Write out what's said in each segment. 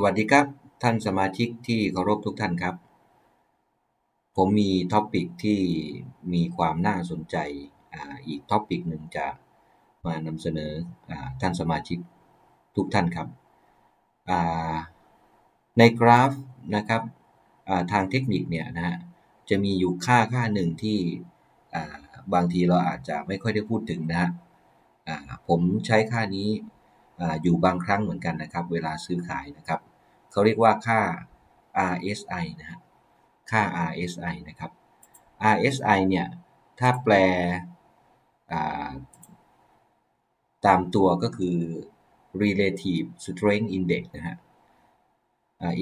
สวัสดีครับ ท่านสมาชิกที่เคารพทุกท่านครับ ผมมีท็อปิกที่มีความน่าสนใจออีกท็อปิกหนึ่งจะมานำเสนออท่านสมาชิกทุกท่านครับในกราฟนะครับทางเทคนิคเนี่ยนะฮะจะมีอยู่ค่าค่าหนึ่งที่บางทีเราอาจจะไม่ค่อยได้พูดถึงนะฮะผมใช้ค่านี้อยู่บางครั้งเหมือนกันนะครับ เวลาซื้อขายนะครับ เขาเรียกว่าค่า RSI นะฮะค่า RSI นะครับ RSI เนี่ย ถ้าแปลตามตัวก็คือ relative strength index นะฮะ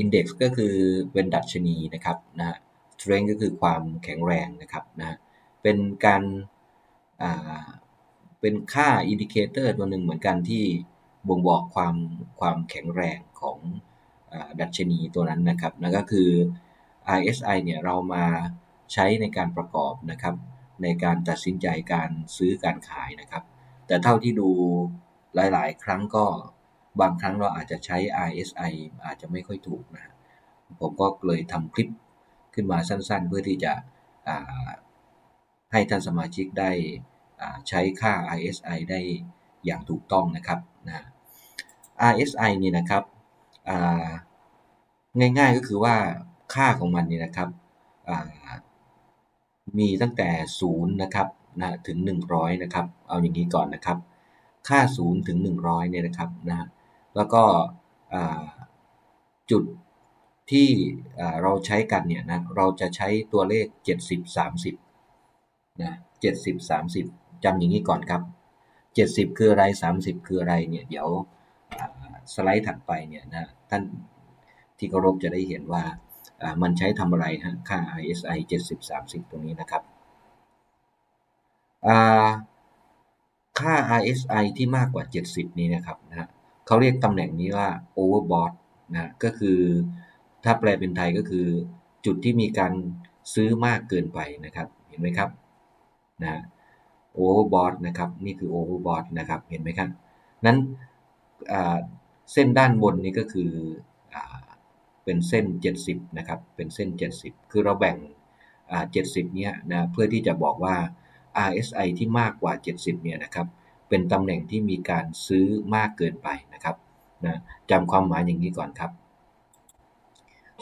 index ก็คือเป็นดัชนีนะครับนะ strength ก็คือความแข็งแรงนะครับนะเป็นการเป็นค่าอินดิเคเตอร์ตัวหนึ่งเหมือนกันที่บ่งบอกความความแข็งแรงของ ดัชนีตัวนั้นนะครับนั่นก็คือ RSI เนี่ยเรามาใช้ในการประกอบนะครับ ในการตัดสินใจการซื้อการขายนะครับ แต่เท่าที่ดูหลายๆ ครั้งก็บางครั้งเราอาจจะใช้ RSI อาจจะไม่ค่อยถูกนะผมก็เลยทำคลิปขึ้นมาสั้นๆ เพื่อที่จะให้ท่านสมาชิกได้ใช้ค่า RSI ได้อย่างถูกต้องนะครับนะ RSI นี่นะครับ ง่ายๆก็คือว่าค่าของมันนี่นะครับมีตั้งแต่0นะครับนะถึง 100นะครับเอาอย่างนี้ก่อนนะครับ ค่า0ถึง 100เนี่ยนะครับนะแล้วก็จุดที่เราใช้กันเนี่ยนะเราจะใช้ตัวเลข 70 30นะ70 30จำอย่างนี้ก่อนครับ 70 คืออะไร 30 คืออะไรเนี่ยเดี๋ยว สไลด์ถัดไปเนี่ยนะท่านที่เคารพจะได้เห็นว่ามันใช้ทำอะไรฮะค่า ISI 70 30 ตรงนี้นะครับค่า RSI ที่มากกว่า 70 นี้นะครับนะเขาเรียกตำแหน่งนี้ว่า overbought นะก็คือถ้าแปลเป็นไทยก็คือจุดที่มีการซื้อมากเกินไปนะครับเห็นไหมครับนะ overbought นะครับนี่คือ overbought นะครับเห็นไหมครับนั้น เส้นด้านบนนี้ก็คือเป็นเส้น 70 นะครับ เป็นเส้น 70 คือเราแบ่ง 70 เนี้ยนะเพื่อที่จะบอกว่า RSI ที่มากกว่า 70 เนี่ยนะครับเป็นตำแหน่งที่มีการซื้อมากเกินไปนะครับนะจำความหมายอย่างนี้ก่อนครับ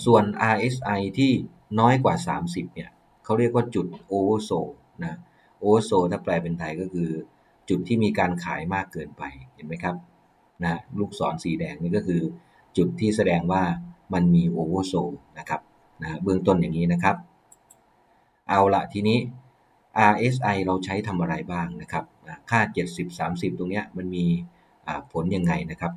ส่วน RSI ที่น้อยกว่า 30 เนี่ยเขาเรียกว่าจุด oversold นะ oversold ถ้าแปลเป็นไทยก็คือจุดที่มีการขายมากเกินไปเห็นไหมครับ นะลูกศรสีแดงนี่ก็คือจุดที่แสดงว่ามันมีโอเวอร์โซนะครับนะเบื้องต้นอย่างนี้นะครับ เอาละทีนี้ RSI เราใช้ทำอะไรบ้างนะครับค่า 70 30 ตรงนี้มันมีผลยังไงนะครับ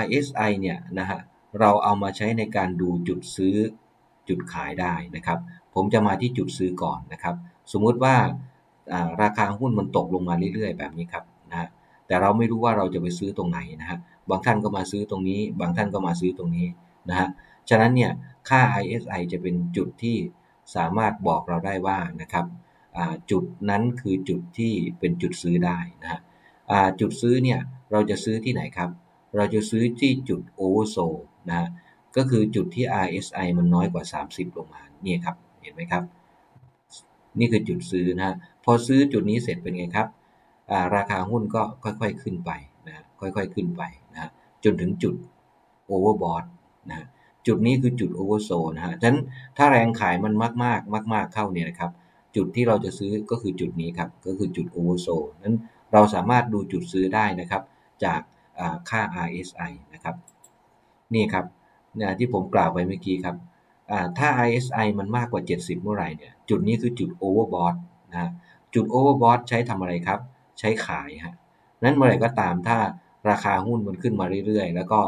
RSI เนี่ยนะฮะเราเอามาใช้ในการดูจุดซื้อจุดขายได้นะครับ ผมจะมาที่จุดซื้อก่อนนะครับ สมมุติว่าราคาหุ้นมันตกลงมาเรื่อยๆ แบบนี้ครับ แต่เราไม่รู้ว่าเราจะไปซื้อตรงไหนนะฮะบางท่านก็มาซื้อตรงนี้ บางท่านก็มาซื้อตรงนี้นะฮะฉะนั้นเนี่ยค่า ISI จะเป็นจุดที่สามารถบอกเราได้ว่านะครับจุดนั้นคือจุดที่เป็นจุดซื้อได้นะฮะจุดซื้อเนี่ยเราจะซื้อที่ไหนครับ เราจะซื้อที่จุด oversold นะฮะก็คือจุดที่ RSI มันน้อยกว่า 30 ลงมานี่ครับเห็นไหมครับ นี่คือจุดซื้อนะฮะพอซื้อจุดนี้เสร็จเป็นไงครับ ราคาหุ้นก็ค่อยๆขึ้นไปนะค่อยๆขึ้นไปนะจนถึงจุด overbought นะจุดนี้คือจุด oversold นะฮะฉะนั้นถ้าแรงขายมันมากมากมากมากเข้าเนี่ยนะครับ จุดที่เราจะซื้อก็คือจุดนี้ครับ ก็คือจุด oversold นั้นเราสามารถดูจุดซื้อได้นะครับ จากค่า RSI นะครับ นี่ครับนะที่ผมกล่าวไปเมื่อกี้ครับถ้า RSI มันมากกว่า 70 เมื่อไหร่เนี่ย จุดนี้คือจุด overbought นะจุด overbought ใช้ทำอะไรครับ ใช้ขายฮะนั้นเมื่อไหร่ก็ตามถ้าราคาหุ้นมันขึ้นมาเรื่อยๆ แล้วก็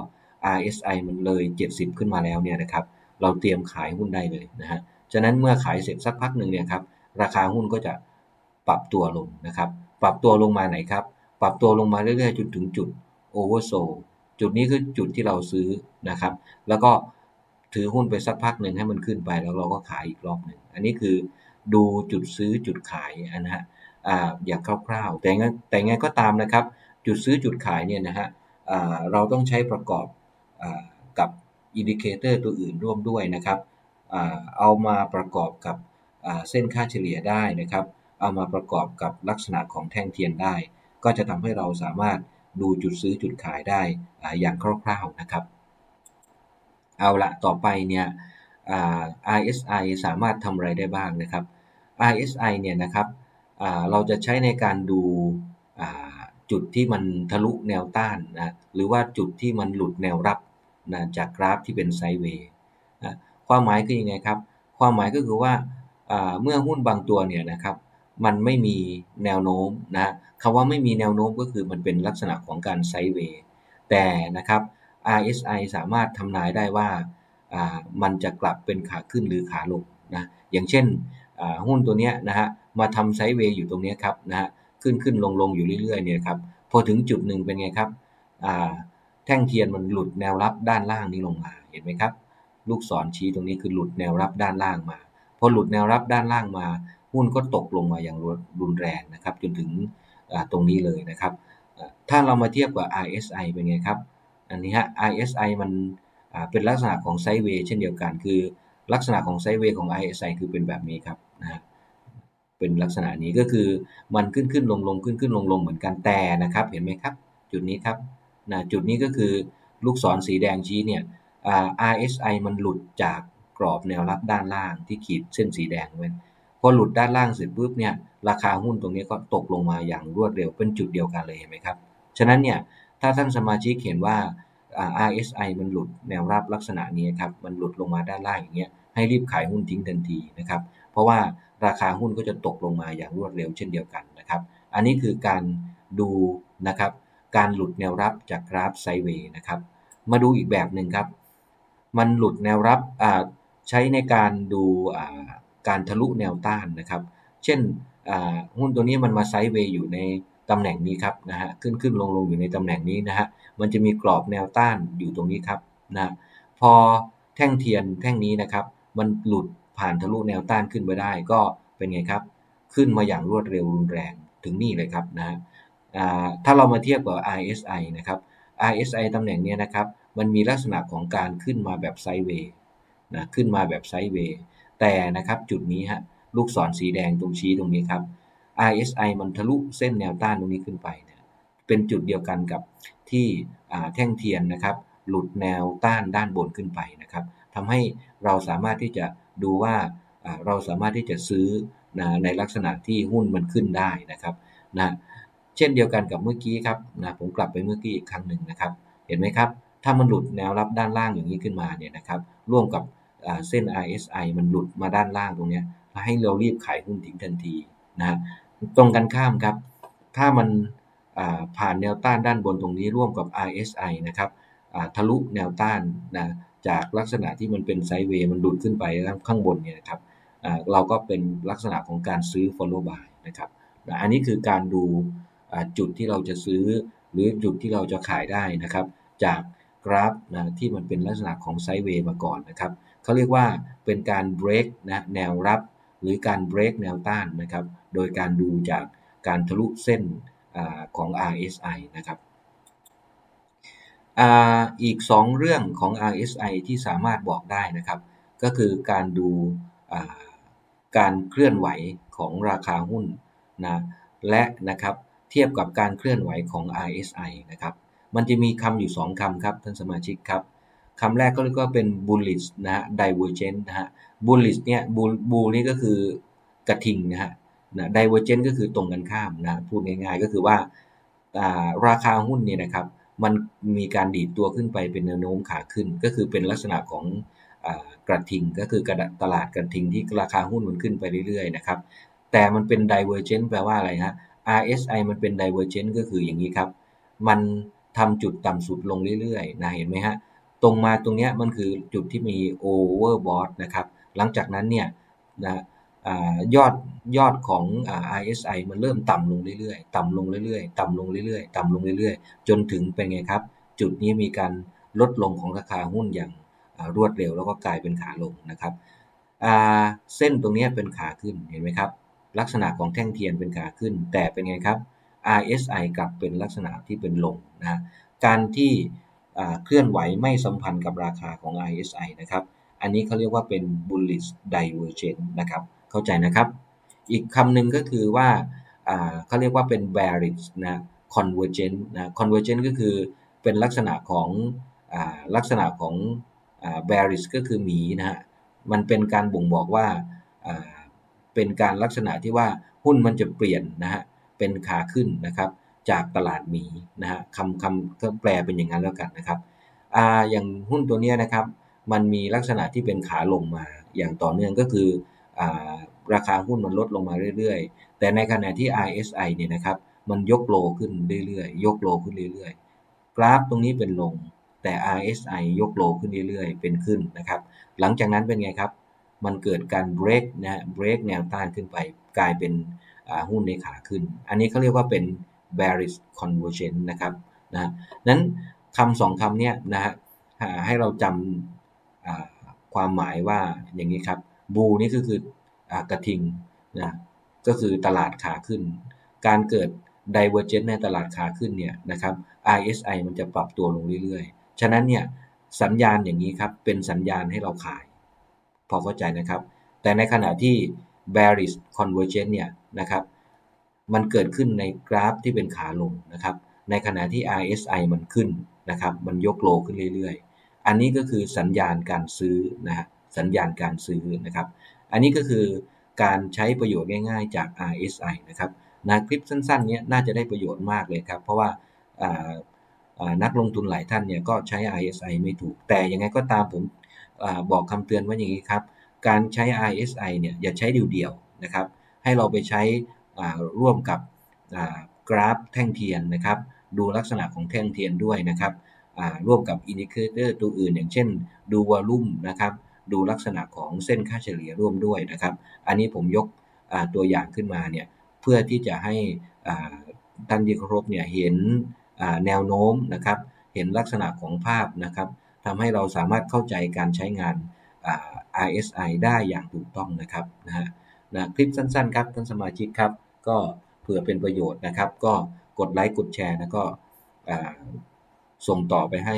RSI มันเลย 70 ขึ้นมาแล้วเนี่ยนะครับ เราเตรียมขายหุ้นได้เลยนะฮะ ฉะนั้นเมื่อขายเสร็จสักพักหนึ่งเนี่ยครับ ราคาหุ้นก็จะปรับตัวลงนะครับ ปรับตัวลงมาไหนครับ ปรับตัวลงมาเรื่อยๆจุดถึงจุด oversold จุดนี้คือจุดที่เราซื้อนะครับ แล้วก็ถือหุ้นไปสักพักหนึ่งให้มันขึ้นไปแล้วเราก็ขายอีกรอบหนึ่ง อันนี้คือดูจุดซื้อจุดขายนะฮะ อย่างคร่าวๆ แต่งแต่ไงก็ตามนะครับ จุดซื้อจุดขายเนี่ยนะฮะเราต้องใช้ประกอบกับอินดิเคเตอร์ตัวอื่นร่วมด้วยนะครับเอามาประกอบกับเส้นค่าเฉลี่ยได้นะครับ เอามาประกอบกับลักษณะของแท่งเทียนได้ ก็จะทำให้เราสามารถดูจุดซื้อจุดขายได้อย่างคร่าวๆนะครับ เอาละต่อไปเนี่ย RSI สามารถทำอะไรได้บ้างนะครับ RSI เนี่ยนะครับ เราจะใช้ในการดูจุดที่มันทะลุแนวต้านนะหรือว่าจุดที่มันหลุดแนวรับนะจากกราฟที่เป็นไซด์เวย์นะความหมายคือยังไงครับ ความหมายก็คือว่าเมื่อหุ้นบางตัวเนี่ยนะครับมันไม่มีแนวโน้มนะคำว่าไม่มีแนวโน้มก็คือมันเป็นลักษณะของการไซด์เวย์แต่นะครับ RSI สามารถทำนายได้ว่ามันจะกลับเป็นขาขึ้นหรือขาลงนะอย่างเช่น หุ้นตัวนี้นะฮะมาทำไซด์เวย์อยู่ตรงนี้ครับนะฮะขึ้นขึ้นลงลงอยู่เรื่อยๆเนี่ยครับพอถึงจุดหนึ่งเป็นไงครับแท่งเทียนมันหลุดแนวรับด้านล่างนี้ลงมาเห็นไหมครับ ลูกศรชี้ตรงนี้คือหลุดแนวรับด้านล่างมา พอหลุดแนวรับด้านล่างมา หุ้นก็ตกลงมาอย่างรุนแรงนะครับจนถึงตรงนี้เลยนะครับ ถ้าเรามาเทียบกับ RSI เป็นไงครับอันนี้ฮะ RSI มันเป็นลักษณะของไซด์เวย์เช่นเดียวกัน คือลักษณะของไซด์เวย์ของ RSI คือเป็นแบบนี้ครับ เป็นลักษณะนี้ก็คือมันขึ้นขึ้นลงลงขึ้นขึ้นลงลงเหมือนกันแต่นะครับ เห็นไหมครับ จุดนี้ครับนะจุดนี้ก็คือลูกศรสีแดงชี้เนี่ย RSI มันหลุดจากกรอบแนวรับด้านล่างที่ขีดเส้นสีแดงไว้พอหลุดด้านล่างเสร็จปุ๊บเนี่ยราคาหุ้นตรงนี้ก็ตกลงมาอย่างรวดเร็วเป็นจุดเดียวกันเลยเห็นไหมครับฉะนั้นเนี่ยถ้าท่านสมาชิกเห็นว่า RSI มันหลุดแนวรับลักษณะนี้ครับมันหลุดลงมาด้านล่างอย่างเงี้ยให้รีบขายหุ้นทิ้งทันทีนะครับ เพราะว่า ราคาหุ้นก็จะตกลงมาอย่างรวดเร็วเช่นเดียวกันนะครับ อันนี้คือการดูนะครับการหลุดแนวรับจากกราฟไซเวย์นะครับ มาดูอีกแบบหนึ่งครับ มันหลุดแนวรับใช้ในการดูการทะลุแนวต้านนะครับ เช่นหุ้นตัวนี้มันมาไซเวย์อยู่ในตำแหน่งนี้ครับนะฮะขึ้นขึ้นลงลงอยู่ในตำแหน่งนี้นะฮะมันจะมีกรอบแนวต้านอยู่ตรงนี้ครับนะพอแท่งเทียนแท่งนี้นะครับ มันหลุด ผ่านทะลุแนวต้านขึ้นไปได้ก็เป็นไงครับ ขึ้นมาอย่างรวดเร็วรุนแรงถึงนี่เลยครับนะถ้าเรามาเทียบกับ RSI นะครับ RSI ตำแหน่งนี้นะครับมันมีลักษณะของการขึ้นมาแบบไซด์เวย์นะขึ้นมาแบบไซด์เวย์แต่นะครับจุดนี้ฮะลูกศรสีแดงตรงชี้ตรงนี้ครับ RSI มันทะลุเส้นแนวต้านตรงนี้ขึ้นไปเนี่ยเป็นจุดเดียวกันกับที่แท่งเทียนนะครับ หลุดแนวต้านด้านบนขึ้นไปนะครับ ทำให้เราสามารถที่จะดูว่าเราสามารถที่จะซื้อนะในลักษณะที่หุ้นมันขึ้นได้นะครับนะเช่นเดียวกันกับเมื่อกี้ครับนะผมกลับไปเมื่อกี้อีกครั้งหนึ่งนะครับ เห็นไหมครับ ถ้ามันหลุดแนวรับด้านล่างอย่างนี้ขึ้นมาเนี่ยนะครับร่วมกับเส้น RSI มันหลุดมาด้านล่างตรงนี้ให้เรารีบขายหุ้นทิ้งทันทีนะตรงกันข้ามครับ ถ้ามันผ่านแนวต้านด้านบนตรงนี้ร่วมกับ RSI นะครับ ทะลุแนวต้านนะจากลักษณะที่มันเป็นไซด์เวย์มันดุดขึ้นไปข้างบนเนี่ยนะครับเราก็เป็นลักษณะของการซื้อ follow buy นะครับอันนี้คือการดูจุดที่เราจะซื้อ หรือจุดที่เราจะขายได้นะครับ จากกราฟนะที่มันเป็นลักษณะของไซด์เวย์มาก่อนนะครับเขาเรียกว่าเป็นการ break นะแนวรับ หรือการ break แนวต้านนะครับ โดยการดูจากการทะลุเส้นอของ RSI นะครับ อีก 2 เรื่องของ RSI ที่สามารถบอกได้นะครับ ก็คือการดูการเคลื่อนไหวของราคาหุ้นนะและนะครับเทียบกับการเคลื่อนไหวของ RSI นะครับ มันจะมีคำอยู่ 2คำครับท่านสมาชิกครับคำแรกก็เรียกว่าเป็น bullish นะฮะ divergent นะฮะ bullish เนี่ย bull bull นี่ก็คือกระทิงนะฮะนะ divergent ก็คือตรงกันข้ามนะพูดง่ายๆก็คือว่าราคาหุ้นเนี่ยนะครับ มันมีการดีดตัวขึ้นไปเป็นแนวโน้มขาขึ้น ก็คือเป็นลักษณะของกระทิง ก็คือกระตลาดกระทิงที่ราคาหุ้นมันขึ้นไปเรื่อยๆนะครับแต่มันเป็น divergent แปลว่าอะไรฮะ RSI มันเป็น divergent ก็คืออย่างนี้ครับ มันทำจุดต่ำสุดลงเรื่อยๆนะเห็นไหมฮะตรงมาตรงเนี้ยมันคือจุดที่มี overbought นะครับหลังจากนั้นเนี่ยนะ ยอดยอดของ RSI มันเริ่มต่ำลงเรื่อยๆ ต่ำลงเรื่อยๆ ต่ำลงเรื่อยๆ ต่ำลงเรื่อยๆ จนถึงเป็นไงครับ จุดนี้มีการลดลงของราคาหุ้นอย่างรวดเร็วแล้วก็กลายเป็นขาลงนะครับเส้นตรงนี้เป็นขาขึ้นเห็นไหมครับ ลักษณะของแท่งเทียนเป็นขาขึ้น แต่เป็นไงครับ RSI กลับเป็นลักษณะที่เป็นลงนะการที่เคลื่อนไหวไม่สัมพันธ์กับราคาของ RSI นะครับ อันนี้เขาเรียกว่าเป็น bullish divergence นะครับ เข้าใจนะครับ อีกคำหนึ่งก็คือว่าเขาเรียกว่าเป็น bearish นะ convergent นะ convergent ก็คือเป็นลักษณะของอลักษณะของอ่า bearish ก็คือหมีนะฮะมันเป็นการบ่งบอกว่าเป็นการลักษณะที่ว่าหุ้นมันจะเปลี่ยนนะฮะเป็นขาขึ้นนะครับ จากตลาดหมีนะฮะคำคำก็แปลเป็นอย่างนั้นแล้วกันนะครับออย่างหุ้นตัวเนี้ยนะครับ มันมีลักษณะที่เป็นขาลงมาอย่างต่อเนื่องก็คือ ราคาหุ้นมันลดลงมาเรื่อยๆ แต่ในขณะที่ RSI เนี่ยนะครับมันยกโลขึ้นเรื่อยๆ ยกโลขึ้นเรื่อยๆ กราฟตรงนี้เป็นลงแต่ RSI ยกโลขึ้นเรื่อยๆ เป็นขึ้นนะครับ หลังจากนั้นเป็นไงครับ มันเกิดการ break นะ break แนวต้านขึ้นไปกลายเป็นหุ้นในขาขึ้น อันนี้เขาเรียกว่าเป็น bearish convergence นะครับนะนั้นคำสองคำเนี้ยนะฮะให้เราจำความหมายว่าอย่างนี้ครับ บูนี่ก็คือกระทิงนะก็คือตลาดขาขึ้น การเกิด divergence ในตลาดขาขึ้นเนี่ยนะครับ RSI มันจะปรับตัวลงเรื่อยๆ ฉะนั้นเนี่ยสัญญาณอย่างนี้ครับเป็นสัญญาณให้เราขาย พอเข้าใจนะครับ แต่ในขณะที่ bearish convergence เนี่ยนะครับมันเกิดขึ้นในกราฟที่เป็นขาลงนะครับ ในขณะที่ RSI มันขึ้นนะครับ มันยกโลขึ้นเรื่อยๆ อันนี้ก็คือสัญญาณการซื้อนะฮะ สัญญาณการซื้อนะครับ อันนี้ก็คือการใช้ประโยชน์ง่ายๆจาก RSI นะครับนะคลิปสั้นๆนี้น่าจะได้ประโยชน์มากเลยครับ เพราะว่านักลงทุนหลายท่านเนี่ยก็ใช้ RSI ไม่ถูก แต่ยังไงก็ตามผมอบอกคำเตือนว่าอย่างนี้ครับ การใช้ RSI เนี่ยอย่าใช้เดี่ยวๆนะครับ ให้เราไปใช้ร่วมกับกราฟแท่งเทียนนะครับ ดูลักษณะของแท่งเทียนด้วยนะครับร่วมกับอินดิเคเตอร์ตัวอื่น อย่างเช่น ดูวอลลุ่มนะครับ ดูลักษณะของเส้นค่าเฉลี่ยร่วมด้วยนะครับ อันนี้ผมยกตัวอย่างขึ้นมาเนี่ยเพื่อที่จะให้ท่านที่เคารพเนี่ยเห็นแนวโน้มนะครับ เห็นลักษณะของภาพนะครับทำให้เราสามารถเข้าใจการใช้งาน RSI ได้อย่างถูกต้องนะครับนะฮะนะคลิปสั้นๆครับท่านสมาชิกครับ ก็เผื่อเป็นประโยชน์นะครับ ก็กดไลค์กดแชร์แล้วก็ ส่งต่อไปให้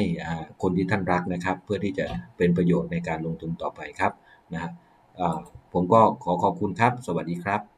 คนที่ท่านรักนะครับ เพื่อที่จะเป็นประโยชน์ในการลงทุนต่อไปครับนะผมก็ขอขอบคุณครับ สวัสดีครับ